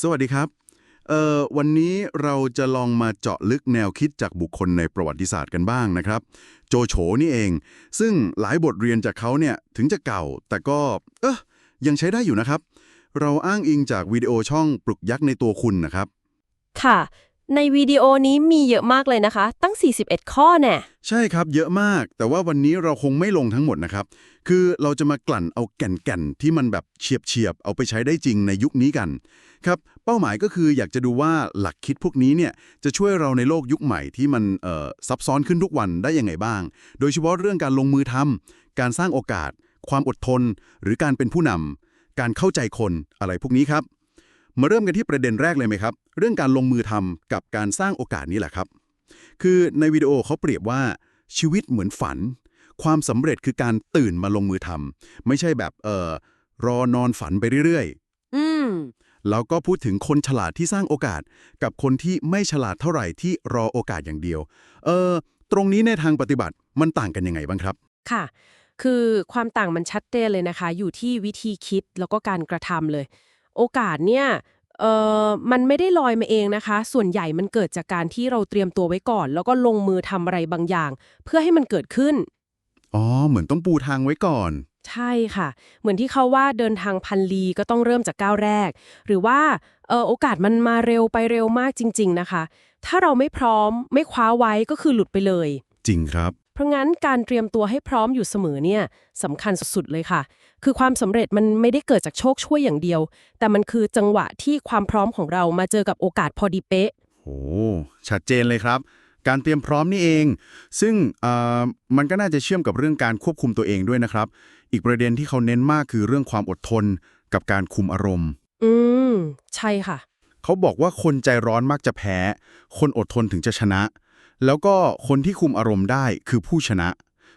สวัสดีครับเอ่อวันนี้เราจะลองมาเจาะลึกแนวคิดจากบุคคลในประวัติศาสตร์กันบ้างนะครับ โจโฉนี่เอง ซึ่งหลายบทเรียนจากเขาเนี่ยถึงจะเก่า แต่ก็ เอ๊ะยังใช้ได้อยู่นะครับ เราอ้างอิงจากวิดีโอช่องปลุกยักษ์ในตัวคุณนะครับ ค่ะ ในวิดีโอนี้มีเยอะมากเลยนะคะ ตั้ง 41 ข้อแน่ใช่ครับเยอะมาก แต่ว่าวันนี้เราคงไม่ลงทั้งหมดนะครับ คือเราจะมากลั่นเอาแก่นๆที่มันแบบเฉียบๆ เอาไปใช้ได้จริงในยุคนี้กันครับเป้าหมายก็คืออยากจะดูว่าหลักคิดพวกนี้เนี่ยจะช่วยเราในโลกยุคใหม่ที่มันเอ่อซับซ้อนขึ้นทุกวันได้ยังไงบ้าง โดยเฉพาะเรื่องการลงมือทำการสร้างโอกาส ความอดทน หรือการเป็นผู้นำการเข้าใจคนอะไรพวกนี้ครับ มาเริ่มกันที่ประเด็นแรกเลยไหมครับ เรื่องการลงมือทำกับการสร้างโอกาสนี่แหละครับ คือในวิดีโอเขาเปรียบว่าชีวิตเหมือนฝัน ความสำเร็จคือการตื่นมาลงมือทำไม่ใช่แบบเอ่อรอนอนฝันไปเรื่อยอืมๆแล้วก็พูดถึงคนฉลาดที่สร้างโอกาส กับคนที่ไม่ฉลาดเท่าไหร่ที่รอโอกาสอย่างเดียว เออตรงนี้ในทางปฏิบัติมันต่างกันยังไงบ้างครับ ค่ะ คือความต่างมันชัดเจนเลยนะคะ อยู่ที่วิธีคิดแล้วก็การกระทำเลย โอกาสเนี่ยเอ่อมันไม่ได้ลอยมาเองนะคะ ส่วนใหญ่มันเกิดจากการที่เราเตรียมตัวไว้ก่อน แล้วก็ลงมือทำอะไรบางอย่าง เพื่อให้มันเกิดขึ้น อ๋อ เหมือนต้องปูทางไว้ก่อน ใช่ค่ะ เหมือนที่เขาว่าเดินทางพันลีก็ต้องเริ่มจากก้าวแรก หรือว่าเออโอกาสมันมาเร็วไปเร็วมากจริง ๆนะคะ ถ้าเราไม่พร้อมไม่คว้าไว้ก็คือหลุดไปเลย จริงครับ เพราะงั้นการเตรียมตัวให้พร้อมอยู่เสมอเนี่ยสำคัญสุดๆเลยค่ะ คือความสำเร็จมันไม่ได้เกิดจากโชคช่วยอย่างเดียว แต่มันคือจังหวะที่ความพร้อมของเรามาเจอกับโอกาสพอดีเป๊ะโอ้ชัดเจนเลยครับ การเตรียมพร้อมนี่เอง ซึ่งเอ่อมันก็น่าจะเชื่อมกับเรื่องการควบคุมตัวเองด้วยนะครับ อีกประเด็นที่เขาเน้นมากคือเรื่องความอดทนกับการคุมอารมณ์ อืม ใช่ค่ะ เขาบอกว่าคนใจร้อนมักจะแพ้ คนอดทนถึงจะชนะ แล้วก็คนที่คุมอารมณ์ได้คือผู้ชนะ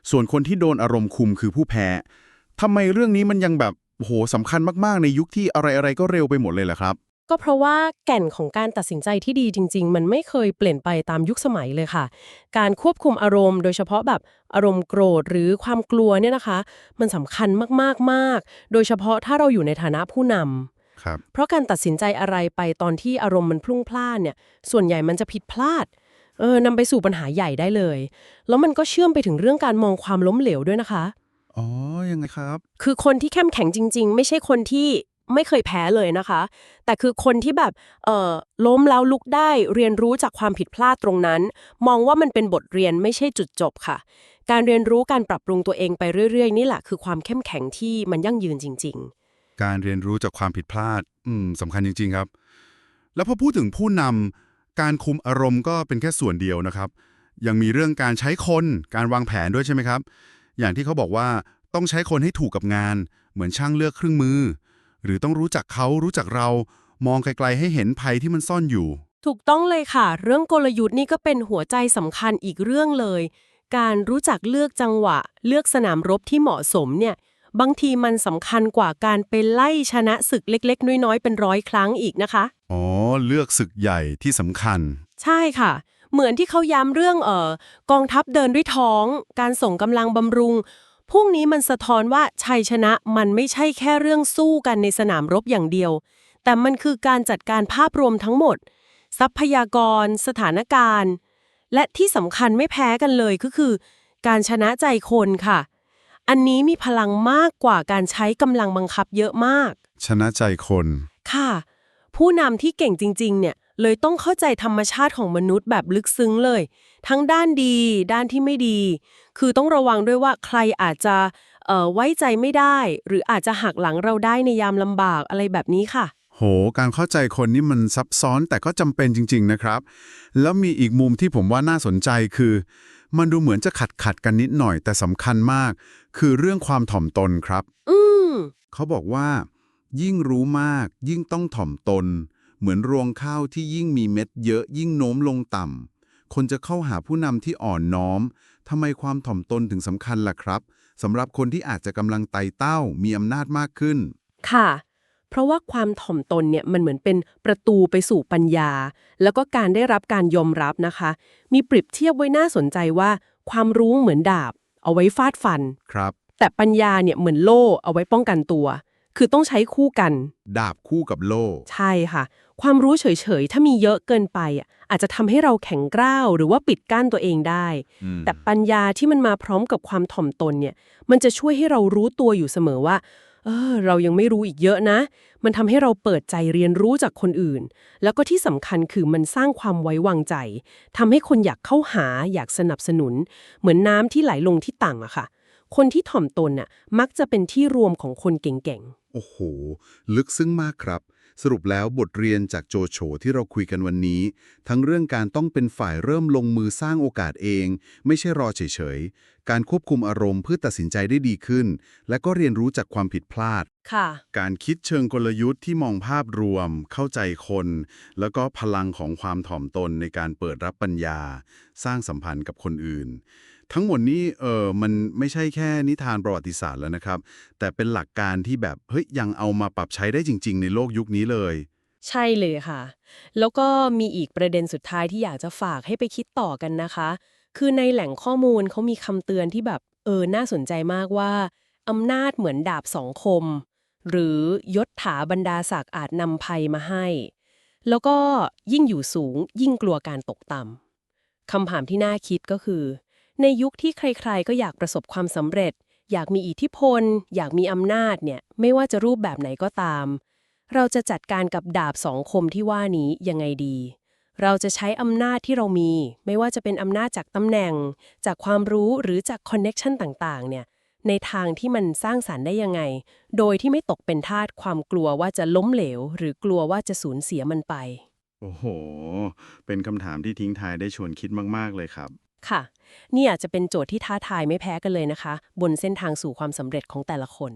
ส่วนคนที่โดนอารมณ์คุมคือผู้แพ้ทำไมเรื่องนี้มันยังแบบโอ้โหสำคัญมากๆ ในยุคที่อะไรๆก็เร็วไปหมดเลยล่ะครับ ก็เพราะว่าแก่นของการตัดสินใจที่ดีจริง ๆ มันไม่เคยเปลี่ยนไปตามยุคสมัยเลยค่ะ การควบคุมอารมณ์ โดยเฉพาะแบบอารมณ์โกรธหรือความกลัวเนี่ยนะคะ มันสำคัญมากๆมากโดยเฉพาะถ้าเราอยู่ในฐานะผู้นำครับเพราะการตัดสินใจอะไรไปตอนที่อารมณ์มันพลุ่งพล่านเนี่ย ส่วนใหญ่มันจะผิดพลาด เออนำไปสู่ปัญหาใหญ่ได้เลย แล้วมันก็เชื่อมไปถึงเรื่องการมองความล้มเหลวด้วยนะคะ อ๋อ ยังไงครับ คือคนที่เข้มแข็งจริง ๆ ไม่ใช่คนที่ไม่เคยแพ้เลยนะคะ แต่คือคนที่แบบเอ่อล้มแล้วลุกได้เรียนรู้จากความผิดพลาดตรงนั้น มองว่ามันเป็นบทเรียนไม่ใช่จุดจบค่ะ การเรียนรู้การปรับปรุงตัวเองไปเรื่อย ๆ นี่แหละคือความเข้มแข็งที่มันยั่งยืนจริง ๆ การเรียนรู้จากความผิดพลาด อืมสำคัญจริง ๆ ครับ แล้วพอพูดถึงผู้นำ การคุมอารมณ์ก็เป็นแค่ส่วนเดียวนะครับ ยังมีเรื่องการใช้คนการวางแผนด้วยใช่ไหมครับ อย่างที่เขาบอกว่าต้องใช้คนให้ถูกกับงาน เหมือนช่างเลือกเครื่องมือ หรือต้องรู้จักเขารู้จักเรามองไกลๆให้เห็นภัยที่มันซ่อนอยู่ ถูกต้องเลยค่ะ เรื่องกลยุทธ์นี่ก็เป็นหัวใจสำคัญอีกเรื่องเลย การรู้จักเลือกจังหวะ เลือกสนามรบที่เหมาะสมเนี่ย บางทีมันสำคัญกว่าการไปไล่ชนะศึกเล็ก ๆ น้อย ๆ เป็นร้อยครั้งอีกนะคะ อ๋อ เลือกศึกใหญ่ที่สำคัญ ใช่ค่ะ เหมือนที่เขาย้ำเรื่องเอ่อกองทัพเดินด้วยท้อง การส่งกำลังบำรุง พวกนี้มันสะท้อนว่าชัยชนะมันไม่ใช่แค่เรื่องสู้กันในสนามรบอย่างเดียว แต่มันคือการจัดการภาพรวมทั้งหมด ทรัพยากร สถานการณ์ และที่สำคัญไม่แพ้กันเลยก็คือ การชนะใจคนค่ะ อันนี้มีพลังมากกว่าการใช้กำลังบังคับเยอะมาก ชนะใจคน ค่ะ ผู้นำที่เก่งจริง ๆ เนี่ย เลยต้องเข้าใจธรรมชาติของมนุษย์แบบลึกซึ้งเลย ทั้งด้านดี ด้านที่ไม่ดี คือต้องระวังด้วยว่าใครอาจจะเอ่อไว้ใจไม่ได้ หรืออาจจะหักหลังเราได้ในยามลำบากอะไรแบบนี้ค่ะ โห การเข้าใจคนนี่มันซับซ้อนแต่ก็จำเป็นจริง ๆ นะครับ แล้วมีอีกมุมที่ผมว่าน่าสนใจคือ มันดูเหมือนจะขัดขัดๆกันนิดหน่อยแต่สำคัญมากคือเรื่องความถ่อมตนครับ อืมเขาบอกว่า ยิ่งรู้มาก ยิ่งต้องถ่อมตน เหมือนรวงข้าวที่ยิ่งมีเม็ดเยอะยิ่งโน้มลงต่ำคนจะเข้าหาผู้นำที่อ่อนน้อมทำไมความถ่อมตนถึงสำคัญล่ะครับสำหรับคนที่อาจจะกำลังไต่เต้ามีอำนาจมากขึ้น ค่ะ เพราะว่าความถ่อมตนเนี่ยมันเหมือนเป็นประตูไปสู่ปัญญา แล้วก็การได้รับการยอมรับนะคะ มีเปรียบเทียบไว้น่าสนใจว่า ความรู้เหมือนดาบ เอาไว้ฟาดฟัน ครับ แต่ปัญญาเนี่ยเหมือนโล่เอาไว้ป้องกันตัว คือต้องใช้คู่กัน ดาบคู่กับโล่ ใช่ค่ะ ความรู้เฉยๆ ถ้ามีเยอะเกินไปอะอาจจะทำให้เราแข็งกร้าวหรือว่าปิดกั้นตัวเองได้ อืม แต่ปัญญาที่มันมาพร้อมกับความถ่อมตนเนี่ย มันจะช่วยให้เรารู้ตัวอยู่เสมอว่า เออเรายังไม่รู้อีกเยอะนะ มันทำให้เราเปิดใจเรียนรู้จากคนอื่น แล้วก็ที่สำคัญคือมันสร้างความไว้วางใจทำให้คนอยากเข้าหาอยากสนับสนุน เหมือนน้ำที่ไหลลงที่ต่างอะค่ะ คนที่ถ่อมตนน่ะมักจะเป็นที่รวมของคนเก่งๆ โอ้โห ลึกซึ้งมากครับ สรุปแล้วบทเรียนจากโจโฉที่เราคุยกันวันนี้ ทั้งเรื่องการต้องเป็นฝ่ายเริ่มลงมือสร้างโอกาสเอง ไม่ใช่รอเฉยๆ การควบคุมอารมณ์เพื่อตัดสินใจได้ดีขึ้น และก็เรียนรู้จากความผิดพลาด ค่ะ การคิดเชิงกลยุทธ์ที่มองภาพรวม เข้าใจคน แล้วก็พลังของความถ่อมตนในการเปิดรับปัญญา สร้างสัมพันธ์กับคนอื่น ทั้งหมดนี้เออมันไม่ใช่แค่นิทานประวัติศาสตร์แล้วนะครับ แต่เป็นหลักการที่แบบเฮ้ยยังเอามาปรับใช้ได้จริง ๆ ในโลกยุคนี้เลย ใช่เลยค่ะ แล้วก็มีอีกประเด็นสุดท้ายที่อยากจะฝากให้ไปคิดต่อกันนะคะ คือในแหล่งข้อมูลเขามีคำเตือนที่แบบเออน่าสนใจมากว่าอำนาจเหมือนดาบสองคม หรือยศถาบรรดาศักดิ์อาจนำภัยมาให้ แล้วก็ยิ่งอยู่สูงยิ่งกลัวการตกต่ำคำถามที่น่าคิดก็คือ ในยุคที่ใครๆ ก็อยากประสบความสำเร็จ อยากมีอิทธิพล อยากมีอำนาจเนี่ยไม่ว่าจะรูปแบบไหนก็ตาม เราจะจัดการกับดาบสองคมที่ว่านี้ยังไงดี เราจะใช้อำนาจที่เรามี ไม่ว่าจะเป็นอำนาจจากตำแหน่ง จากความรู้หรือจากคอนเน็กชันต่างๆเนี่ยในทางที่มันสร้างสารรค์ได้ยังไง โดยที่ไม่ตกเป็นทาสความกลัวว่าจะล้มเหลว หรือกลัวว่าจะสูญเสียมันไป โอ้โห เป็นคำถามที่ทิ้งทายได้ชวนคิดมาก ๆ เลยครับ ค่ะ นี่อาจจะเป็นโจทย์ที่ท้าทายไม่แพ้กันเลยนะคะ บนเส้นทางสู่ความสำเร็จของแต่ละคน